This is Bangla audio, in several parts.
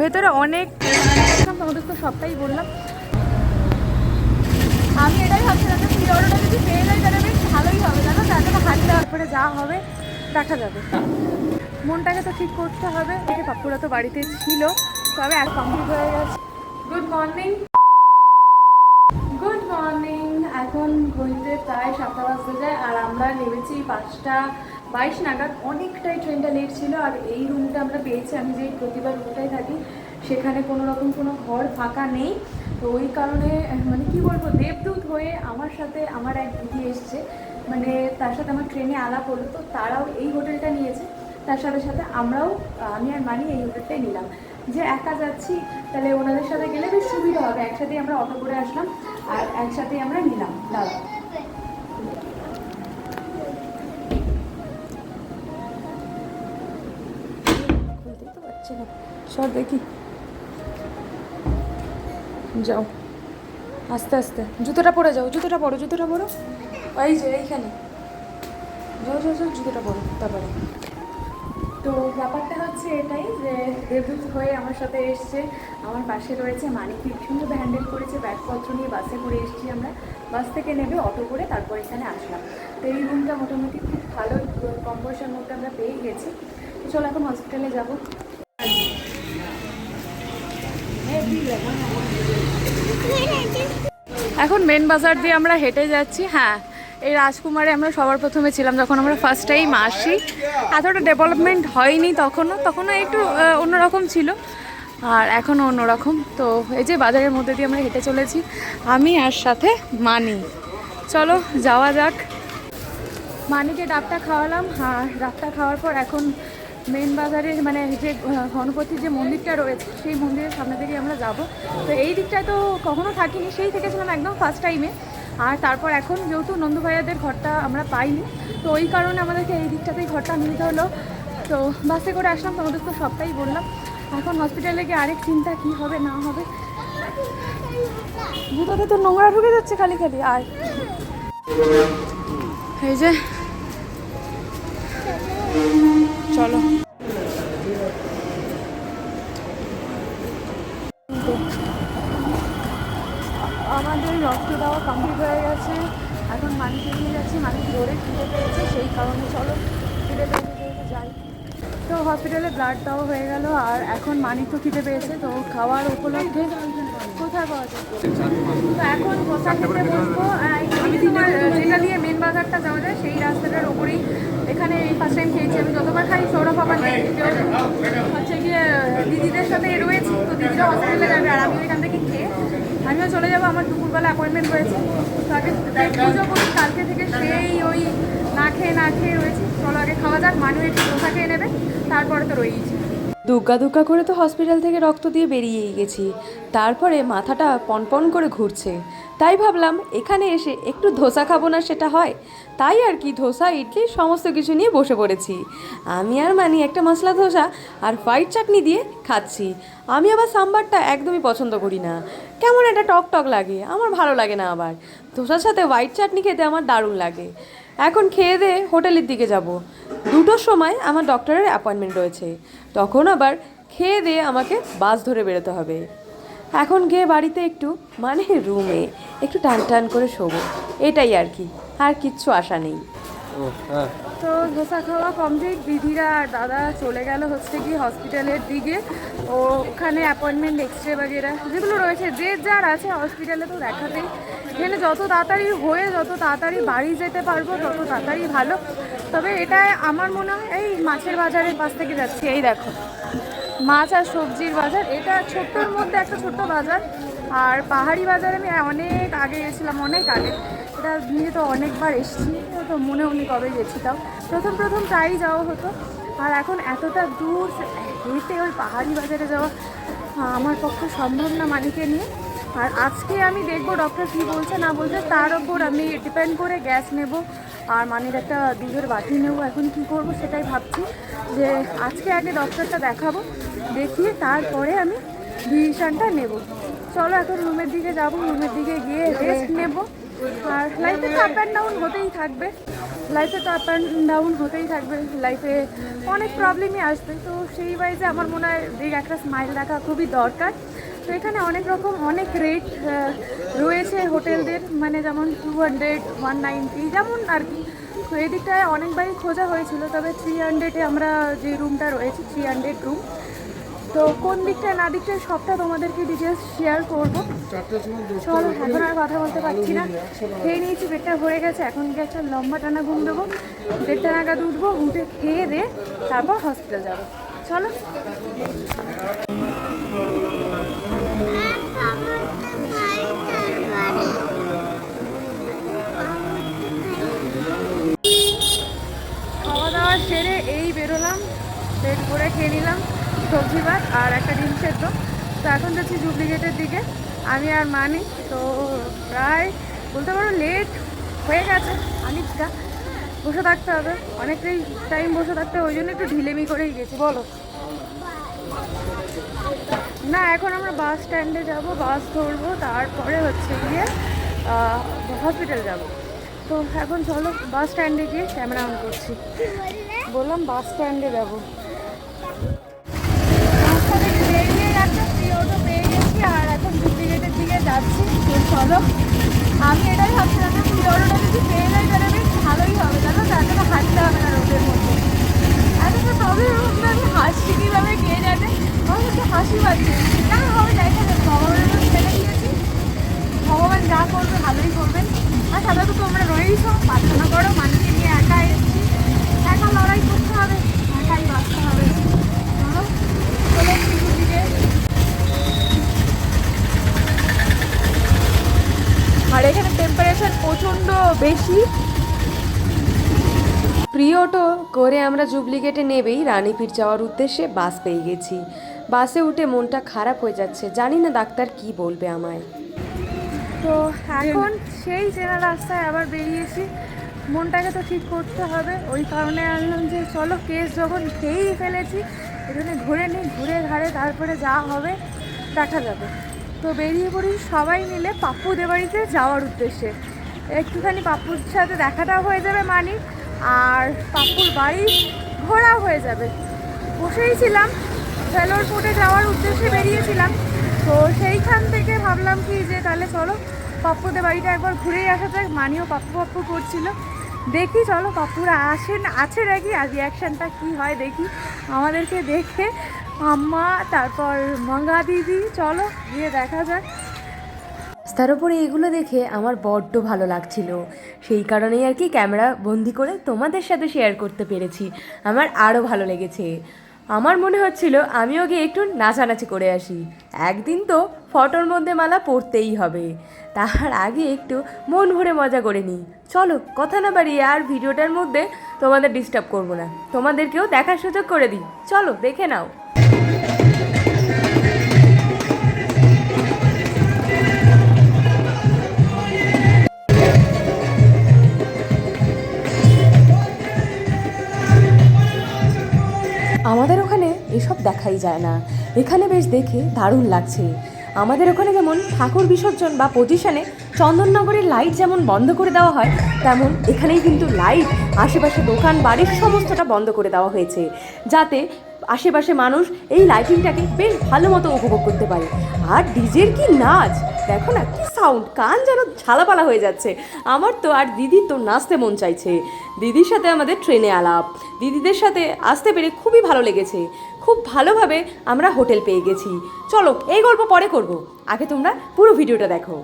ভেতরে অনেক তোমাদের তো সবটাই বললাম। আমি এটাই ভাবছিলাম যে প্রি যদি পেয়ে যাই তাহলে বেশ ভালোই হবে, জানো তারপরে হাত দেওয়ার পরে যা হবে, দেখা যাবে। মনটাকে তো ঠিক করতে হবে, এই পাপ্পুরা তো বাড়িতে ছিল তবে এক কমপ্লিট হয়ে গেছে। গুড মর্নিং গুড মর্নিং এখন ঘড়িতে প্রায় সাতটা বাজতে যায়, আর আমরা নেমেছি পাঁচটা বাইশ নাগাদ অনেকটাই ট্রেনটা লেট ছিল, আর এই রুমটা আমরা পেয়েছি, আমি যে প্রতিবার রুমটাই থাকি, সেখানে কোনো রকম কোনো ঘর ফাঁকা নেই। তো ওই কারণে মানে কি বলব, দেবদূত হয়ে আমার সাথে আমার এক দিদি এসছে মানে তার সাথে আমার ট্রেনে আলাপ হলো, তো তারাও এই হোটেলটা নিয়েছে। তার সাথে সাথে আমরাও, আমি আর মানি এই হোটেলটাই নিলাম। যে একা যাচ্ছি, তাহলে ওনাদের সাথে গেলে বেশ সুবিধা হবে, একসাথেই আমরা অটো করে আসলাম, আর একসাথেই আমরা নিলাম। দাদা তো সর দেখি। যাও। আস্তে আস্তে। জুতোটা পরে যাও, জুতোটা পরো জুতোটা পরো। এই যে, এইখানে। যাও যাও যাও, জুতোটা পরো, তারপরে। তো ব্যাপারটা হচ্ছে এটাই যে দেবদূত হয়ে আমার সাথে এসছে। আমার পাশে রয়েছে মানিক সুন্দর হ্যান্ডেল করেছে, ব্যাগপত্র নিয়ে বাসে করে এসেছি আমরা। বাস থেকে নেবে অটো করে তারপর এখানে আসলাম। তো এই রুমটা মোটামুটি খুব ভালো, কম পয়সার মধ্যে আমরা পেয়ে গেছি। চলো এখন হসপিটালে যাব। এখন মেন বাজার দিয়ে আমরা হেঁটে যাচ্ছি। হ্যাঁ এই রাজকুমারে আমরা সবার প্রথমে ছিলাম যখন আমরা ফার্স্ট টাইম আসি। এতটা ডেভেলপমেন্ট হয়নি তখনও তখনও একটু অন্যরকম ছিল। আর এখনও অন্যরকম। তো এই যে বাজারের মধ্যে দিয়ে আমরা হেঁটে চলেছি, আমি আর সাথে মানি। চলো, যাওয়া যাক। মানিকে ডাবটা খাওয়ালাম। আর ডাবটা খাওয়ার পর এখন মেন বাজারের মানে যে গণপতির যে মন্দিরটা রয়েছে, সেই মন্দিরের সামনে থেকে আমরা যাব। তো এই দিকটায় তো কখনো থাকিনি, সেই থেকেছিলাম একদম ফার্স্ট টাইমে আর তারপর এখন যেহেতু নন্দু ভাইয়াদের ঘরটা আমরা পাইনি, তো ওই কারণে আমাদেরকে এই দিকটাতেই ঘরটা নিতে হলো। তো বাসে করে আসলাম, তোমাদের তো সবটাই বললাম। এখন হসপিটালে গিয়ে আরেক চিন্তা, কি হবে, না হবে? জুতোতে তো নোংরা ঢুকে যাচ্ছে খালি খালি, আর? এই যে। চলো। আমাদের রক্ত দেওয়া কমপ্লিট হয়ে গেছে। এখন মানিকে নিয়ে যাচ্ছি, মানিক জোরে খিদে পেয়েছে, সেই কারণে চলো খিদে যাই। তো হসপিটালে ব্লাড দেওয়া হয়ে গেল, আর এখন মানিক তো খিদে পেয়েছে, তো খাওয়ার উপলক্ষে কোথায় পাওয়া যায়? তো এখন ধোসা খেতে বসবো যেটা মেন বাজারটা যাওয়া যায়, সেই রাস্তাটার ওপরেই এখানে এই ফার্স্ট টাইম খেয়েছি আমি যতবার খাই, সৌরভ আবার হচ্ছে গিয়ে দিদিদের সাথে রয়েছি, তো দিদিরা হসপিটালে যাবে আর আমি এখান থেকে খেয়ে আমিও চলে যাব, আমার দুপুরবেলা অ্যাপয়েন্টমেন্ট রয়েছে। তো আগে পুজো করি, কালকে থেকে সেই ওই না খেয়ে না খেয়ে রয়েছি। চলো আগে খাওয়া যাক মানুষ একটু খেয়ে নেবে, তারপরে তো রয়েছি দুগ্গা দুগ্গা করে তো হসপিটাল থেকে রক্ত দিয়ে বেরিয়েই গেছি। তারপরে মাথাটা পনপন করে ঘুরছে। তাই ভাবলাম, এখানে এসে একটু ধোসা খাব না সেটা হয়? তাই আর কি, ধোসা, ইডলি, সমস্ত কিছু নিয়ে বসে পড়েছি। আমি আর মানি একটা মশলা ধোসা আর হোয়াইট চাটনি দিয়ে খাচ্ছি। আমি আবার সাম্বারটা একদমই পছন্দ করি না। কেমন একটা টক টক লাগে, আমার ভালো লাগে না আবার। ধোসার সাথে হোয়াইট চাটনি খেতে আমার দারুণ লাগে। এখন খেয়ে দিয়ে হোটেলের দিকে যাব। দুটোর সময় আমার ডক্টরের অ্যাপয়েন্টমেন্ট রয়েছে। তখন আবার খেয়ে দিয়ে আমাকে বাস ধরে বেরোতে হবে। এখন গিয়ে বাড়িতে একটু মানে রুমে একটু টান টান করে শোবো। এটাই আর কি আর কিচ্ছু আশা নেই। তো ধোসা খাওয়া কমপ্লিট দিদিরা আর দাদা চলে গেল হচ্ছে কি হসপিটালের দিকে। ও ওখানে অ্যাপয়েন্টমেন্ট এক্স রে বাগেরা যেগুলো রয়েছে যে যার আছে হসপিটালে তো দেখাতেই এখানে যত তাড়াতাড়ি হয়ে যত তাড়াতাড়ি বাড়ি যেতে পারব, তত তাড়াতাড়ি ভালো। তবে এটা আমার মনে হয়, এই মাছের বাজারের পাশ থেকে যাচ্ছি। এই দেখো, মাছ আর সবজির বাজার। এটা ছোট্টর মধ্যে একটা ছোট্ট বাজার। আর পাহাড়ি বাজারে আমি অনেক আগে গেছিলাম, অনেক আগে। এটা নিয়ে তো অনেকবার এসেছি তো মনে উনি কবে গেছি তাও। প্রথম প্রথম প্রায়ই যাওয়া হতো। আর এখন এতটা দূর, হেঁটে ওই পাহাড়ি বাজারে যাওয়া, আমার পক্ষে সম্ভব না মালিকে নিয়ে। আর আজকে আমি দেখব ডক্টর কী বলছে, না বলছে, তার ওপর আমি ডিপেন্ড করে গ্যাস নেব। আর মানির একটা দুধের বাটি নেব, এখন কি করব সেটাই ভাবছি। যে আজকে আগে ডক্টরটা দেখাবো, দেখিয়ে তারপরে আমি ডিসিশনটা নেব। চলো এখন রুমের দিকে যাব রুমের দিকে গিয়ে রেস্ট নেব। আর লাইফে তো আপ অ্যান্ড ডাউন হতেই থাকবে। লাইফে তো আপ অ্যান্ড ডাউন হতেই থাকবে। লাইফে অনেক প্রবলেমই আসবে। তো সেই ওয়াইজে আমার মনে হয় একটা স্মাইল রাখা খুবই দরকার। তো এখানে অনেক রকম, অনেক রেট রয়েছে হোটেলদের। মানে যেমন টু হান্ড্রেড ওয়ান নাইনটি যেমন আর কি। তো এদিকটায় অনেকবারই খোঁজা হয়েছিল, তবে থ্রি হান্ড্রেডে আমরা যে রুমটা রয়েছে থ্রি হান্ড্রেড রুম তো কোন দিকটায় না দিকটায় সবটা তোমাদেরকে ডিটেলস শেয়ার করব। চলো, এখন আর কথা বলতে পারছি না। খেয়ে নিয়েছি, পেটটা ভরে গেছে, এখন গিয়ে একটা লম্বা টানা ঘুম দেবো। দেড়টা নাগাদ উঠবো, উঠে খেয়ে দে তারপর হসপিটাল যাব। চলো। সবজি ভাত আর একটা ডিম সেদ্ধ। তো এখন যাচ্ছি জুবলি গেটের দিকে। আমি আর মানি তো প্রায় বলতে পারো লেট হয়ে গেছে। অনেকটা বসে থাকতে হবে। অনেকটাই টাইম বসে থাকতে ওই জন্য একটু ঢিলেমি করেই গেছি, বলো। না, এখন আমরা বাস স্ট্যান্ডে যাব বাস ধরবো, তারপরে হচ্ছে গিয়ে হসপিটাল যাব। তো এখন চলো বাস স্ট্যান্ডে গিয়ে ক্যামেরা অন করছি। বললাম বাস স্ট্যান্ডে যাব রাস্তা থেকে বেরিয়ে গেছে প্রি অটো পেয়ে গেছি আর এখন ডুপ্লিকেটের দিকে যাচ্ছি তো চলো আমি এটাই ভাবছিলাম যে অটোটা যদি পেয়ে যাই তাহলে বেশ ভালোই হবে, জানো? তার জন্য হাঁটতে হবে না রোডের মধ্যে। এতটা প্রবলেম হচ্ছে আমি হাসছি কীভাবে, কে জানে? আমার কাছে হাসি পাচ্ছে। না হবে যাবে ভগবানের উপর ছেড়ে দিয়েছি। ভগবান যা করবে ভালোই করবেন আর সাধারণত তোমরা রয়েইছো, প্রার্থনা করো মানুষকে নিয়ে একা এসেছি। একা লড়াই করতে হবে। বেশি? প্রি অটো করে আমরা জুবলি নেবেই। রানীপীঠ যাওয়ার উদ্দেশ্যে বাস পেয়ে গেছি। বাসে উঠে মনটা খারাপ হয়ে যাচ্ছে। জানি না ডাক্তার কি বলবে আমায়। তো এখন সেই চেনা রাস্তায় আবার বেরিয়েছি মনটাকে তো ঠিক করতে হবে। ওই কারণে আনলাম যে চলো, কেস যখন খেয়েই ফেলেছি, এখানে ঘুরে নিই, ঘুরে ঘাড়ে তারপরে যা হবে, দেখা যাবে। তো বেরিয়ে পড়ি সবাই মিলে পাপ্পুদের দেবাড়িতে যাওয়ার উদ্দেশ্যে। একটুখানি পাপ্পুর সাথে দেখাটাও হয়ে যাবে মানি, আর পাপ্পুর বাড়ি ঘোরাও হয়ে যাবে। বসেই ছিলাম, ভেলোর পোর্টে যাওয়ার উদ্দেশ্যে বেরিয়েছিলাম, তো সেইখান থেকে ভাবলাম কি যে তাহলে চলো পাপ্পুদের বাড়িটা একবার ঘুরেই আসা যাক, মানিও পাপ্পু পাপ্পু করছিল। দেখি চলো পাপ্পুরা আসেন, আছে নাকি? আর রিয়াকশানটা কী হয় দেখি। আমাদেরকে দেখে আম্মা, তারপর মঙ্গা দিদি, চলো গিয়ে দেখা যাক। রাস্তার ওপরে এগুলো দেখে আমার বড্ড ভালো লাগছিল। সেই কারণেই আর কি ক্যামেরা বন্দি করে তোমাদের সাথে শেয়ার করতে পেরেছি। আমার আরও ভালো লেগেছে। আমার মনে হচ্ছিল আমিও গিয়ে একটু নাচানাচি করে আসি। একদিন তো ফটোর মধ্যে মালা পরতেই হবে। তার আগে একটু মন ভরে মজা করে নিই। চলো, কথা না বাড়িয়ে আর ভিডিওটার মধ্যে তোমাদের ডিস্টার্ব করব না। তোমাদেরকেও দেখার সুযোগ করে দিই। চলো, দেখে নাও। দেখাই যায় না। এখানে বেশ দেখে দারুণ লাগছে। আমাদের ওখানে যেমন ঠাকুর বিসর্জন বা পজিশনে চন্দননগরের লাইট যেমন বন্ধ করে দেওয়া হয়, তেমন এখানেই কিন্তু লাইট আশেপাশে দোকান, বাড়ির সমস্তটা বন্ধ করে দেওয়া হয়েছে। যাতে আশেপাশে মানুষ এই লাইটিংটাকে বেশ ভালো মতো উপভোগ করতে পারে। আর ডিজের কি নাচ? দেখো না কি সাউন্ড কান যেন ঝালাপালা হয়ে যাচ্ছে। আমার তো আর দিদির তো নাচতে মন চাইছে। দিদির সাথে আমাদের ট্রেনে আলাপ। দিদিদের সাথে আসতে পেরে খুবই ভালো লেগেছে। খুব ভালোভাবে আমরা হোটেল পেয়ে গেছি। চলো, এই গল্প পরে করব। আগে তোমরা পুরো ভিডিওটা দেখো।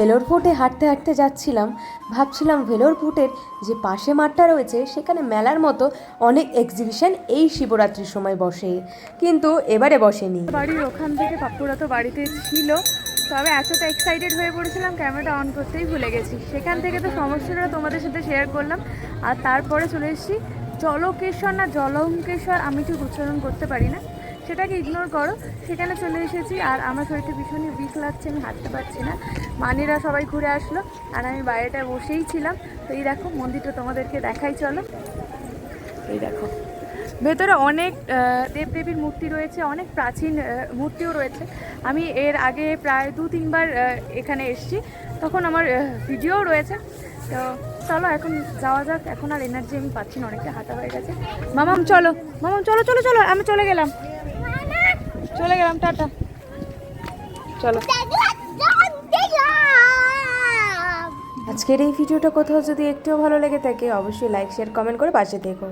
ভেলোর হাঁটতে হাঁটতে যাচ্ছিলাম, ভাবছিলাম ভেলোর যে পাশে মাঠটা রয়েছে, সেখানে মেলার মতো অনেক এক্সিবিশন এই শিবরাত্রির সময় বসে, কিন্তু এবারে বসেনি। বাড়ির ওখান থেকে পাপ্পুরা তো বাড়িতে ছিল, তবে এতটা এক্সাইটেড হয়ে পড়েছিলাম ক্যামেরাটা অন করতেই ভুলে গেছি। সেখান থেকে তো সমস্যাটা তোমাদের সাথে শেয়ার করলাম, আর তারপরে চলে এসেছি জলকেশ্বর না জলঙ্কেশ্বর আমি ঠিক উচ্চারণ করতে পারি না। সেটাকে ইগনোর করো। সেখানে চলে এসেছি আর আমার শরীরটা ভীষণই উইক লাগছে, আমি হাঁটতে পারছি না। মানিরা সবাই ঘুরে আসলো আর আমি বাইরেটায় বসেই ছিলাম। তো এই দেখো, মন্দিরটা তোমাদেরকে দেখাই, চলো। এই দেখো, ভেতরে অনেক দেবদেবীর মূর্তি রয়েছে, অনেক প্রাচীন মূর্তিও রয়েছে। আমি এর আগে প্রায় দু, তিনবার এখানে এসেছি। তখন আমার ভিডিও রয়েছে। তো চলো, এখন যাওয়া যাক। এখন আর এনার্জি আমি পাচ্ছি না, অনেকটা হাঁটা হয়ে গেছে। মামাম, চলো। মামাম, চলো চলো চলো, আমি চলে গেলাম। চলে গেলাম, টাটা। চলো। আজকের এই ভিডিওটা কোথাও যদি একটু ভালো লেগে থাকে, অবশ্যই লাইক শেয়ার কমেন্ট করে পাশে দেখো